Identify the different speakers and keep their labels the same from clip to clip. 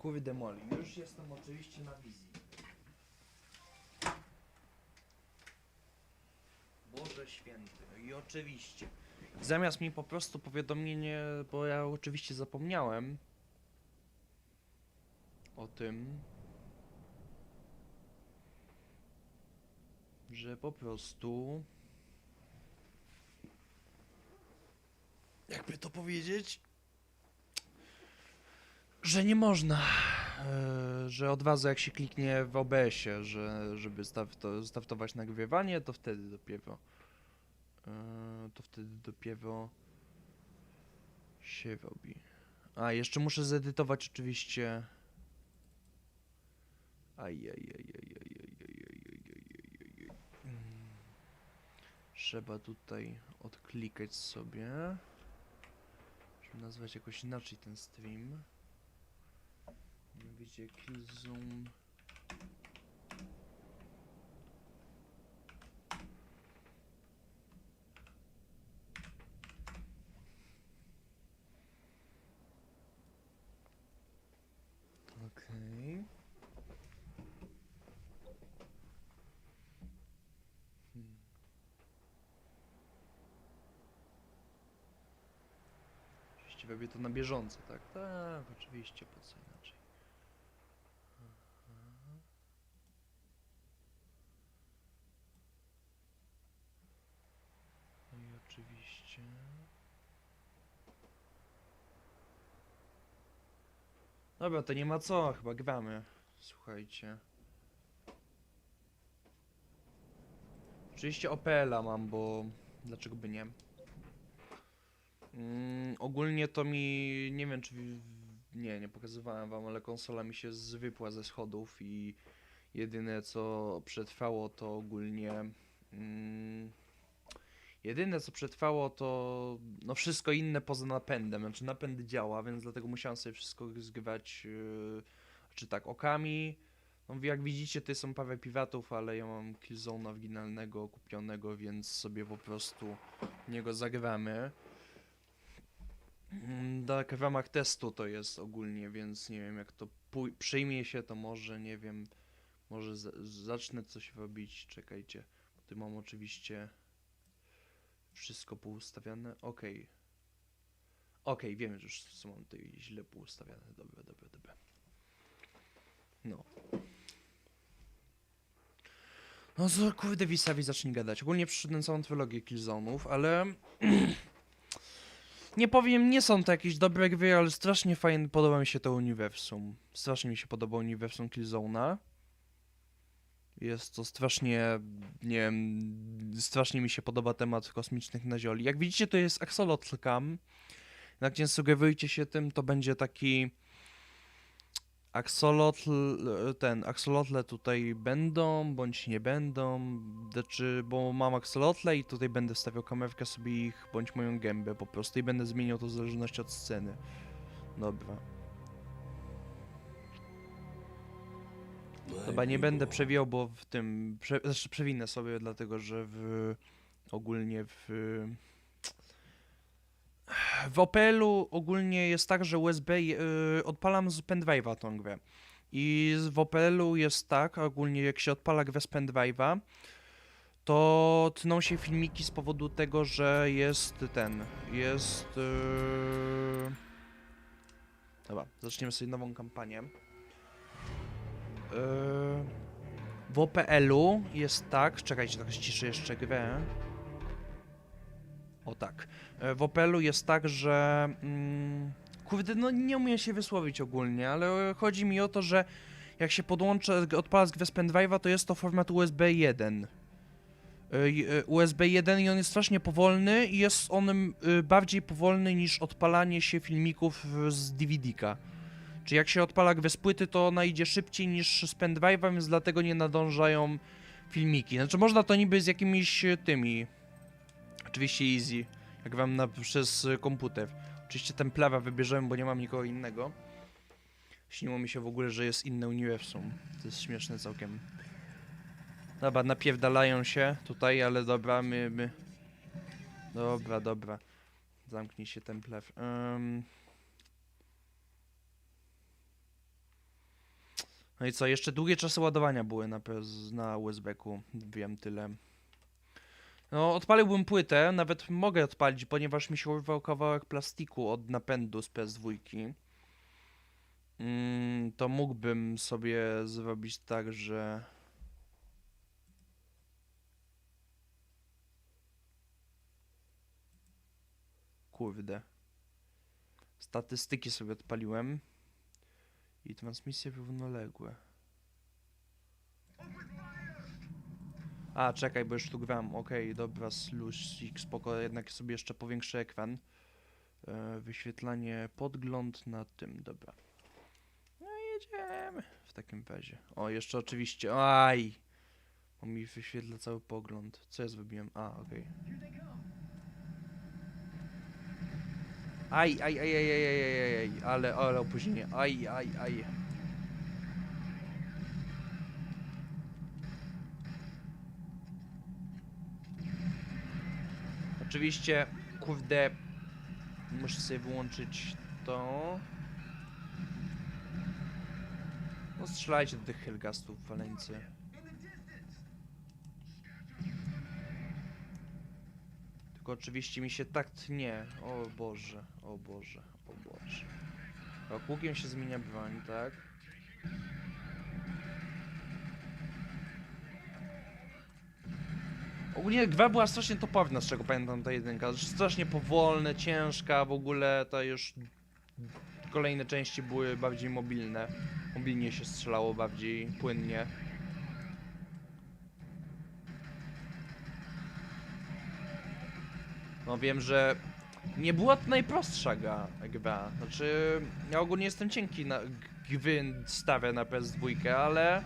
Speaker 1: Kurde moli, już jestem oczywiście na wizji. Boże święty, i oczywiście. Zamiast mi po prostu powiadomienie, bo ja oczywiście zapomniałem o tym, że po prostu jakby to powiedzieć, że nie można, że od razu jak się kliknie w OBS-ie, że, żeby starto, startować nagrywanie, to wtedy dopiero to wtedy dopiero się robi. A, jeszcze muszę zedytować oczywiście. Trzeba tutaj odklikać sobie, żeby nazwać jakoś inaczej ten stream. Mianowicie Killzoom. Okej. Hmm. Oczywiście robię to na bieżąco, tak? Tak, oczywiście, po co inaczej. Aha. No i oczywiście... Dobra, to nie ma co, chyba gramy. Słuchajcie. Oczywiście Opela mam, bo dlaczego by nie? Mm, ogólnie to mi, nie wiem czy, nie, nie pokazywałem wam, ale konsola mi się zwypła ze schodów i jedyne co przetrwało to ogólnie, mm, jedyne co przetrwało to, no wszystko inne poza napędem, znaczy napęd działa, więc dlatego musiałem sobie wszystko zgrywać, yy, czy tak, okami, no jak widzicie, to są parę piratów, ale ja mam Killzone oryginalnego kupionego, więc sobie po prostu niego zagramy. Mm, Tak, w ramach testu to jest ogólnie, więc nie wiem jak to przyjmie się, to może, nie wiem, może zacznę coś robić, czekajcie. Tu mam oczywiście wszystko poustawiane, okej. Okej, wiem że już co mam tutaj źle poustawiane, dobra, dobra, dobra. No. No co, kurde, Visavi zacznij gadać. Ogólnie przyszedłem całą trylogię Killzone'ów, ale... nie powiem, nie są to jakieś dobre gry, ale strasznie fajnie podoba mi się to uniwersum. Strasznie mi się podoba uniwersum Killzone'a. Jest to strasznie, nie wiem, strasznie mi się podoba temat kosmicznych nazioli. Jak widzicie, to jest Axolotl Cam. Jak nie sugerujcie się tym, to będzie taki... Axolotl, ten, axolotle tutaj będą, bądź nie będą, znaczy, bo mam axolotle i tutaj będę wstawiał kamerkę sobie ich, bądź moją gębę po prostu i będę zmieniał to w zależności od sceny. Dobra. Chyba nie będę przewijał, bo w tym, prze, znaczy przewinę sobie, dlatego że w, ogólnie w, w Opelu ogólnie jest tak, że USB y, odpalam z pendrive'a tą grę. I w Opelu jest tak, ogólnie jak się odpala grę z pendrive'a, to tną się filmiki z powodu tego, że jest ten, jest... Yy... Dobra, zaczniemy sobie nową kampanię. W OPL-u jest tak, czekajcie, tak ściszę jeszcze grę. O tak. W Opelu jest tak, że. Mm, kurde, no nie umiem się wysłowić ogólnie, ale chodzi mi o to, że jak się podłącza, odpala z pendrive'a, to jest to format USB 1. E, i- e, USB 1 i on jest strasznie powolny i jest on y, bardziej powolny niż odpalanie się filmików z DVD-ka. Czy jak się odpala grę z płyty, to ona idzie szybciej niż z pendrive'a, więc dlatego nie nadążają filmiki. Znaczy można to niby z jakimiś y, tymi Oczywiście easy, jak wam na, przez komputer. Oczywiście templawa wybierzemy, bo nie mam nikogo innego. Śniło mi się w ogóle, że jest inne uniwersum. To jest śmieszne całkiem. Dobra, napierdalają się tutaj, ale dobra, my... my... Dobra, dobra. Zamknij się templew. Um... No i co, jeszcze długie czasy ładowania były na, na USB-ku, wiem tyle. No, odpaliłbym płytę, nawet mogę odpalić, ponieważ mi się urwał kawałek plastiku od napędu z PS2. Mm, to mógłbym sobie zrobić tak, że... Kurde. Statystyki sobie odpaliłem i transmisje równoległe. A, czekaj, bo już tu gram. Okej, okay, dobra, slusik, spoko, jednak sobie jeszcze powiększę ekran. E, wyświetlanie, podgląd na tym, dobra. No jedziemy w takim razie. O, jeszcze oczywiście, aj! On mi wyświetla cały pogląd. Co ja zrobiłem? A, okej. Okay. Aj, aj, aj, aj, aj, aj, aj, aj ale, ale opóźnienie. Aj, aj, aj. Oczywiście, kurde, muszę sobie wyłączyć to. No strzelajcie do tych Helgastów, Waleńcy. Tylko oczywiście mi się tak tnie. O Boże, o Boże, o Boże. Tak, łukiem się zmienia broń, tak? Ogólnie gra była strasznie toporna, z czego pamiętam ta jedynka. Strasznie powolna, ciężka, w ogóle to już kolejne części były bardziej mobilne. Mobilnie się strzelało bardziej płynnie. No wiem, że nie była to najprostsza gra, gra. Znaczy, ja ogólnie jestem cienki na gry stawia na PS2, ale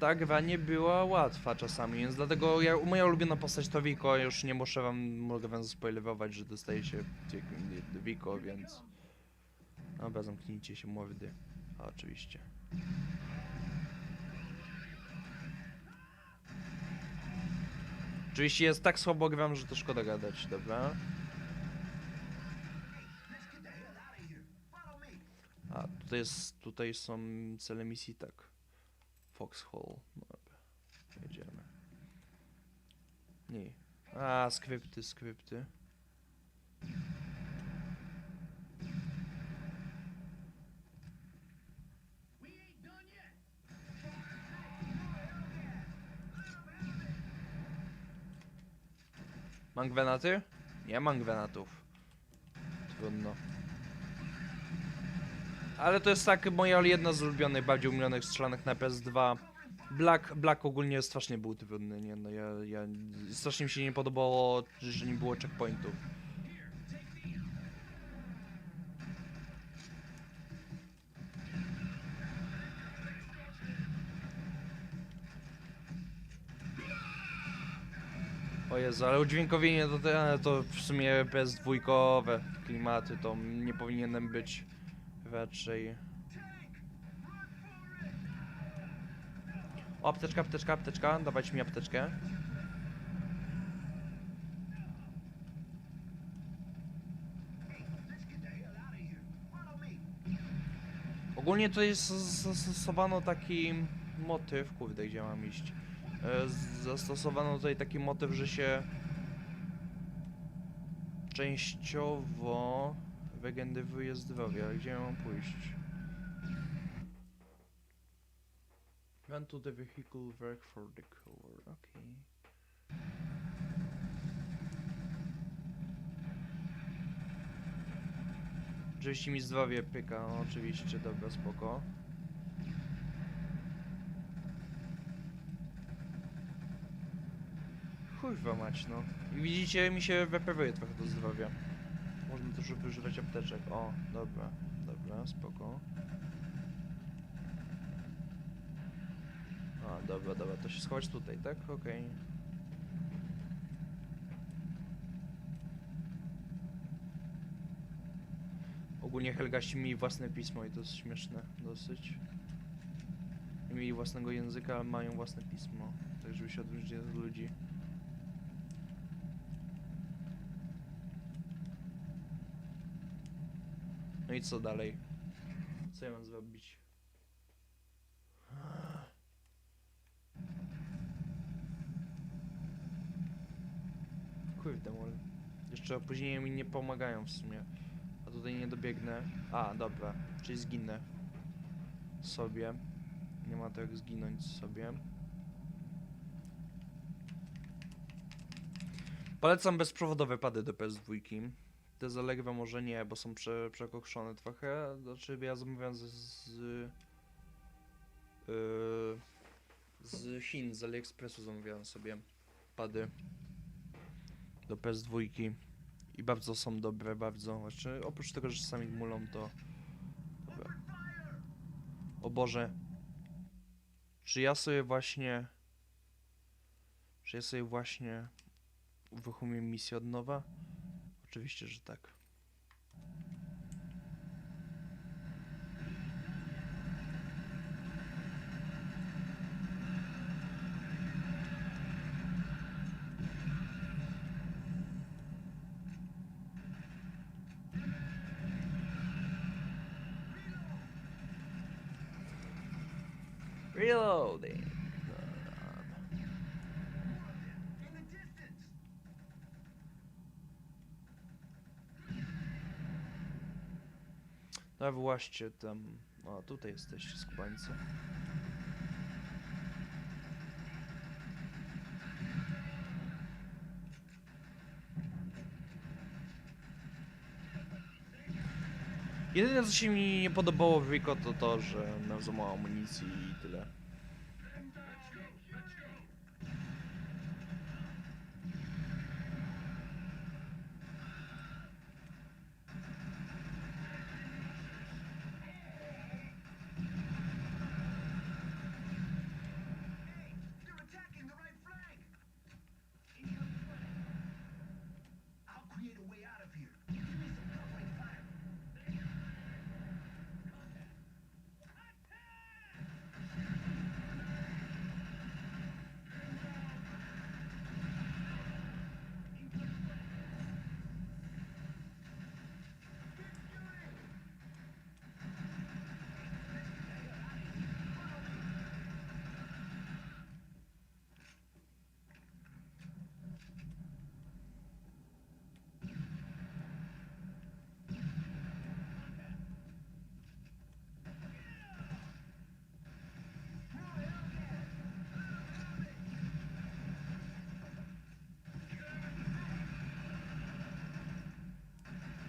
Speaker 1: ta gra nie była łatwa czasami, więc dlatego ja, moja ulubiona postać to Wiko, już nie muszę wam, mogę wam zaspoilerować, że dostaje się Wiko, więc... Dobra, zamknijcie się mordy. A, oczywiście. Oczywiście jest tak słabo gram, że to szkoda gadać, dobra? A, tutaj jest, tutaj są cele misji, tak. Foxhole, dobra. Jedziemy. Nie. A, skrypty, skrypty. Mam granaty? Nie mam granatów. Trudno. Ale to jest tak moja jedna z ulubionych, bardziej umilionych strzelanych na PS2. Black, Black ogólnie strasznie był trudny, nie no, ja, ja... Strasznie mi się nie podobało, że nie było checkpointów. O Jezu, ale udźwiękowienie to, to w sumie PS2 klimaty, to nie powinienem być raczej... O, apteczka, apteczka, apteczka, dawać mi apteczkę. Ogólnie to jest zastosowano taki motyw, kurde, gdzie mam iść? E, Zastosowano tutaj taki motyw, że się częściowo regeneruje zdrowie, ale gdzie mam pójść? Run to the vehicle, work for the cover, okej. Oczywiście mi zdrowie pyka, no, oczywiście, dobra, spoko. Kurwa mać, no. I widzicie, mi się wypewuje trochę do zdrowia. Można też używać apteczek. O, dobra, dobra, spoko. A, dobra, dobra, to się schować tutaj, tak? Okej. Ogólnie Helgasi mieli własne pismo i to jest śmieszne dosyć. Nie mieli własnego języka, ale mają własne pismo. Tak, żeby się odróżnić od ludzi. I co dalej? Co ja mam zrobić? Kurde, mol. Jeszcze opóźnienia mi nie pomagają w sumie. A tutaj nie dobiegnę. A, dobra. Czyli zginę. Sobie. Nie ma to jak zginąć sobie. Polecam bezprzewodowe pady do PS2. Te z Allegro może nie, bo są prze, przekokszone trochę. Znaczy ja zamawiam z... z yy, z Chin, z AliExpressu zamawiałem sobie pady do PS2 i bardzo są dobre, bardzo. Znaczy, oprócz tego, że czasami mulą, to... Dobra. O Boże. Czy ja sobie właśnie... Czy ja sobie właśnie uruchomię misję od nowa? Oczywiście, że tak. No właśnie tam. O, tutaj jesteście skubańcy. Jedyne co się mi nie podobało w Rico to to, że miał za mało amunicji i tyle.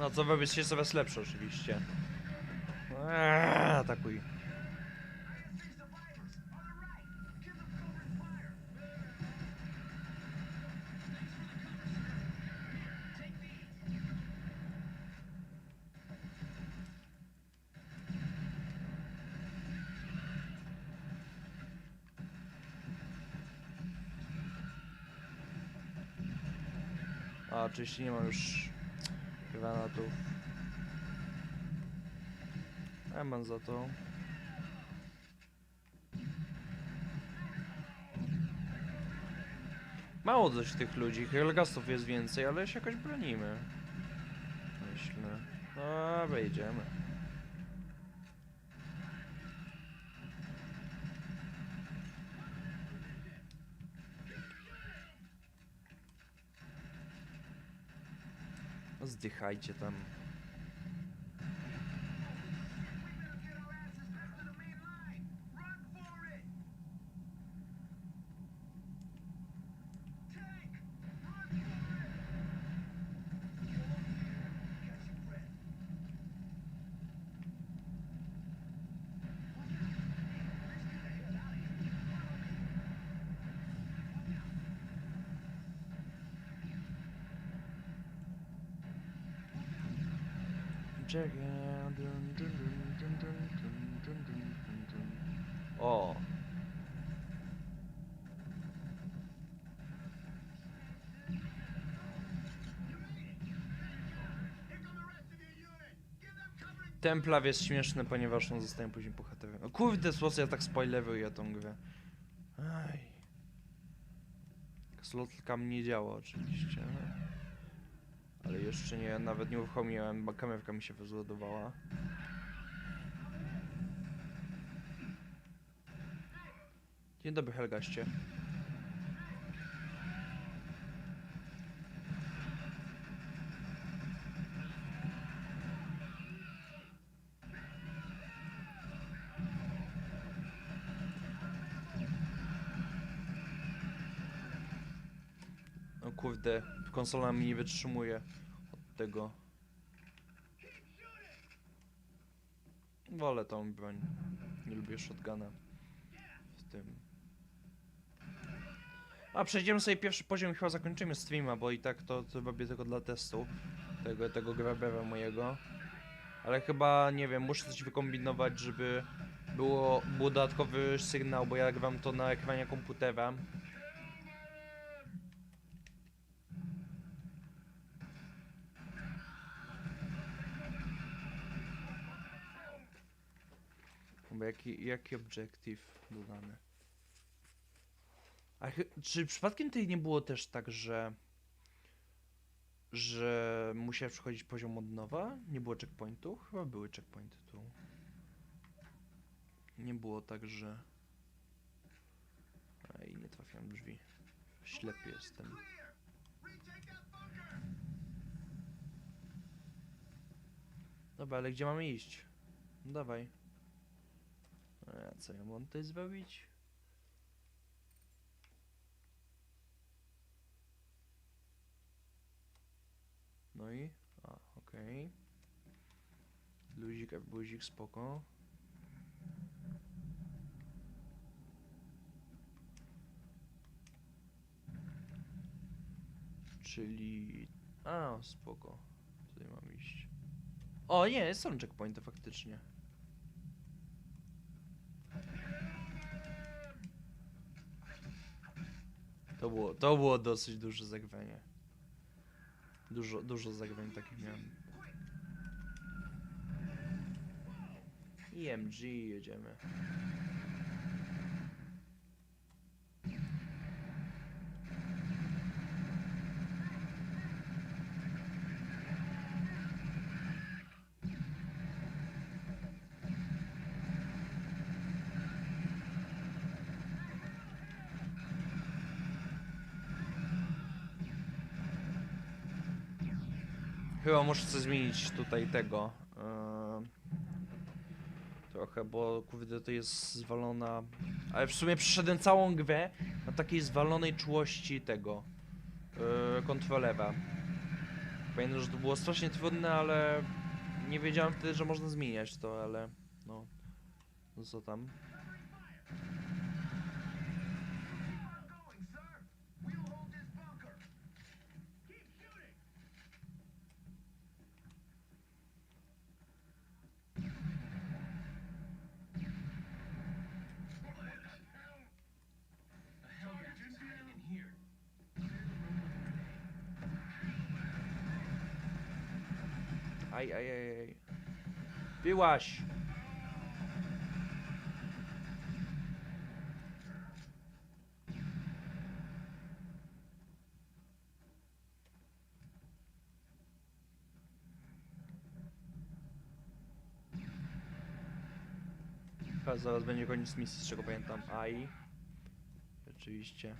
Speaker 1: No co wybiec się coraz lepsze oczywiście. Eee, atakuj. A, oczywiście nie mam już granatów. Ja za to. Mało dość tych ludzi, Helgastów jest więcej, ale się jakoś bronimy. Myślę. No, wejdziemy.
Speaker 2: воздыхайте
Speaker 1: там. Dun. O! Jest śmieszny, ponieważ on zostaje później bohaterem. No kurde, słowo ja tak spoileruję tą grę. Aj. Slotkam nie działa oczywiście. Ale jeszcze nie, nawet nie uruchomiłem, bo kamerka mi się wyzładowała. Dzień dobry, Helgaście. No kurde, konsola mi nie wytrzymuje od tego. Wolę tą broń. Nie lubię shotguna w tym. A przejdziemy sobie pierwszy poziom chyba zakończymy streama, bo i tak to, to robię tylko dla testu tego, tego grabera mojego. Ale chyba, nie wiem, muszę coś wykombinować, żeby było, był dodatkowy sygnał, bo ja gram to na ekranie komputera. Jaki, jaki objective dodany? A czy przypadkiem tutaj nie było też tak, że że musiałeś przechodzić poziom od nowa? Nie było checkpointu? Chyba były checkpointy tu. Nie było tak, że... Ej, nie trafiam drzwi. Ślepy jestem. Dobra, ale gdzie mamy iść? No dawaj. Co ja mam tutaj zrobić? No i? A, okej. Luzik, buzik, spoko. Czyli... A, spoko. Tutaj mam iść. O nie, są checkpointy faktycznie. To było, to było dosyć duże zagranie. Dużo, dużo zagrań takich miałem. IMG jedziemy. Chyba muszę coś zmienić tutaj tego. em, trochę, bo kurde to jest zwalona. Ale w sumie przeszedłem całą grę na takiej zwalonej czułości tego yy, kontrolera. Pamiętam, że to było strasznie trudne, ale nie wiedziałem wtedy, że można zmieniać to, ale no. No co tam? Byłaś! Zaraz będzie koniec misji, z czego pamiętam. Aj. Oczywiście.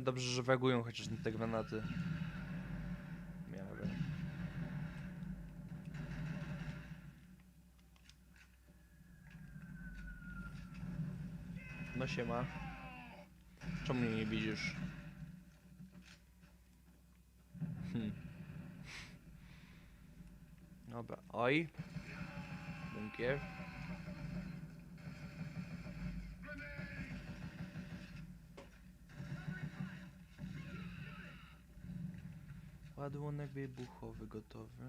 Speaker 1: Dobrze, że reagują chociaż na te granaty. Miarę. No siema. Czemu mnie nie widzisz? Hmm. Dobra, oj. Bunkier. Ładunek wybuchowy gotowy.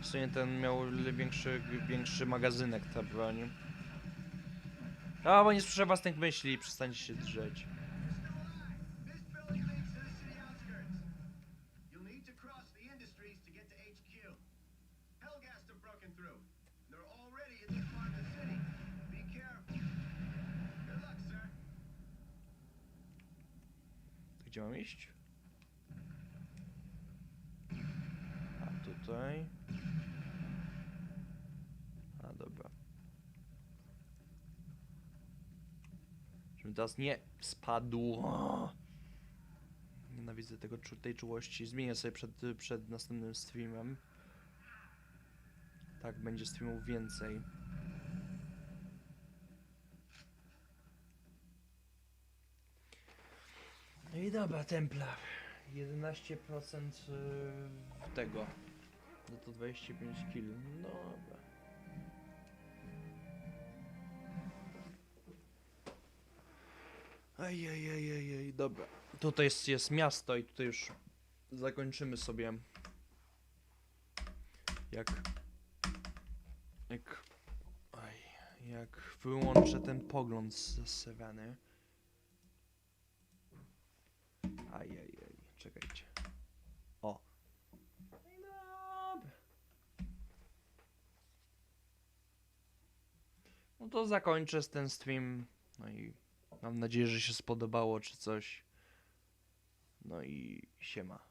Speaker 1: W sumie ten miał większy, większy magazynek ta broń. A, bo nie słyszę własnych myśli, przestańcie się drzeć. Gdzie mam iść? A tutaj. A dobra. Żebym teraz nie spadł. Nienawidzę tego, tej czułości. Zmienię sobie przed, przed następnym streamem. Tak, będzie streamów więcej. I dobra, Templar. 11% y, tego. No to 25 kg. No dobra. Ajajajajaj, dobra. Tutaj jest, jest miasto i tutaj już zakończymy sobie. Jak. Jak. Aj, jak wyłączę ten pogląd z. Ajajaj, czekajcie. O. No. No to zakończę ten stream. No i mam nadzieję, że się spodobało czy coś. No i siema.